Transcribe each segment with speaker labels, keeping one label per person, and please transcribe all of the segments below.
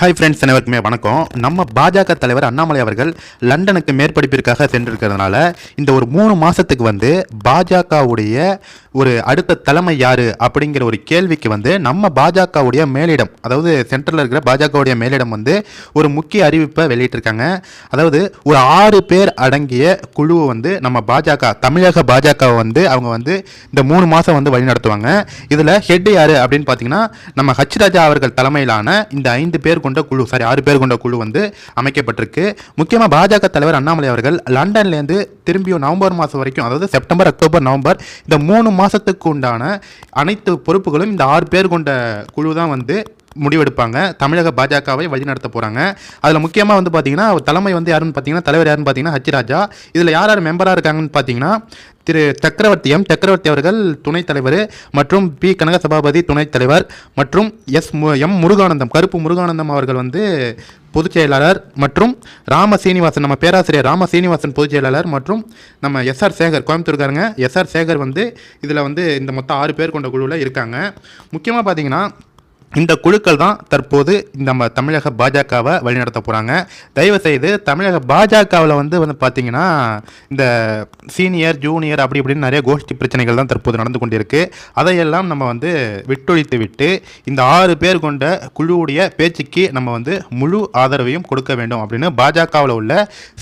Speaker 1: Hi friends அனைவருக்குமே வணக்கம். நம்ம பாஜக தலைவர் அண்ணாமலை அவர்கள் லண்டனுக்கு மேற்படிப்பிற்காக சென்றிருக்கிறதுனால இந்த ஒரு மூணு மாதத்துக்கு வந்து பாஜகவுடைய ஒரு அடுத்த தலைமை யார் அப்படிங்கிற ஒரு கேள்விக்கு வந்து நம்ம பாஜகவுடைய மேலிடம் அதாவது சென்ட்ரலில் இருக்கிற பாஜகவுடைய மேலிடம் வந்து ஒரு முக்கிய அறிவிப்பை வெளியிட்டிருக்காங்க. அதாவது ஒரு ஆறு பேர் அடங்கிய குழுவை வந்து நம்ம பாஜக தமிழக பாஜகவை வந்து அவங்க வந்து இந்த மூணு மாதம் வந்து வழிநடத்துவாங்க. இதில் ஹெட் யார் அப்படின்னு பார்த்தீங்கன்னா நம்ம ஹச் ராஜா அவர்கள் தலைமையிலான இந்த ஐந்து பேர் கொண்ட குழு சாரி ஆறு பேர் கொண்ட குழு வந்து அமைக்கப்பட்டிருக்கு. முக்கியமாக பாஜக தலைவர் அண்ணாமலை அவர்கள் லண்டன்லேருந்து திரும்பியும் நவம்பர் மாதம் வரைக்கும் அதாவது செப்டம்பர் அக்டோபர் நவம்பர் இந்த மூணு மாதத்துக்கு உண்டான அனைத்து பொறுப்புகளும் இந்த ஆறு பேர் கொண்ட குழு தான் வந்து முடிவெடுப்பாங்க. தமிழக பாஜகவை வழிநடத்த போகிறாங்க அதில் முக்கியமாக வந்து பார்த்தீங்கன்னா தலைமை வந்து யாருன்னு பார்த்தீங்கன்னா தலைவர் யாருன்னு பார்த்தீங்கன்னா ஹச்சிராஜா இதில் யார் யார் மெம்பராக இருக்காங்கன்னு பார்த்தீங்கன்னா திரு சக்கரவர்த்தி எம். சக்கரவர்த்தி அவர்கள் துணைத் தலைவர் மற்றும் பி. கனக சபாபதி துணைத் தலைவர் மற்றும் எஸ். மு. எம். முருகானந்தம் கருப்பு முருகானந்தம் அவர்கள் வந்து பொதுச் செயலாளர் மற்றும் ராம சீனிவாசன் நம்ம பேராசிரியர் ராம சீனிவாசன் பொதுச் செயலாளர் மற்றும் நம்ம எஸ்ஆர் சேகர் கோயம்புத்தூர்காரங்க. எஸ்ஆர் சேகர் வந்து இதில் வந்து இந்த மொத்தம் ஆறு பேர் கொண்ட குழுவில் இருக்காங்க. முக்கியமாக பார்த்தீங்கன்னா இந்த குழுக்கள் தான் தற்போது நம்ம தமிழக பாஜகவை வழிநடத்த போகிறாங்க தயவுசெய்து தமிழக பாஜகவில் வந்து வந்து பார்த்தீங்கன்னா இந்த சீனியர் ஜூனியர் அப்படி இப்படின்னு நிறைய கோஷ்டி பிரச்சனைகள் தான் தற்போது நடந்து கொண்டிருக்கு. அதையெல்லாம் நம்ம வந்து விட்டொழித்து விட்டு இந்த ஆறு பேர் கொண்ட குழுவுடைய பேச்சுக்கு நம்ம வந்து முழு ஆதரவையும் கொடுக்க வேண்டும் அப்படின்னு பாஜகவில் உள்ள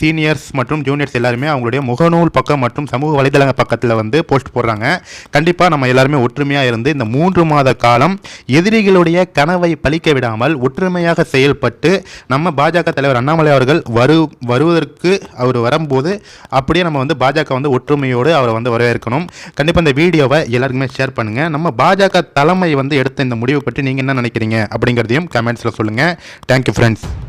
Speaker 1: சீனியர்ஸ் மற்றும் ஜூனியர்ஸ் எல்லாருமே அவங்களுடைய முகநூல் பக்கம் மற்றும் சமூக வலைதள பக்கத்தில் வந்து போஸ்ட் போடுறாங்க. கண்டிப்பாக நம்ம எல்லாருமே ஒற்றுமையாக இருந்து இந்த மூன்று மாத காலம் எதிரிகளுடைய கனவை பழிக்க விடாமல் ஒற்றுமையாக செயல்பட்டு நம்ம பாஜக தலைவர் அண்ணாமலை அவர்கள் வரு வருவதற்கு அவர் வரும்போது அப்படியே நம்ம வந்து பாஜக வந்து ஒற்றுமையோடு அவரை வந்து வரவேற்கணும். கண்டிப்பாக இந்த வீடியோவை எல்லாருக்குமே ஷேர் பண்ணுங்கள் நம்ம பாஜக தலைமை வந்து எடுத்த இந்த முடிவு பற்றி நீங்கள் என்ன நினைக்கிறீங்க அப்படிங்கிறதையும் கமெண்ட்ஸில் சொல்லுங்கள் தேங்க்யூ ஃப்ரெண்ட்ஸ்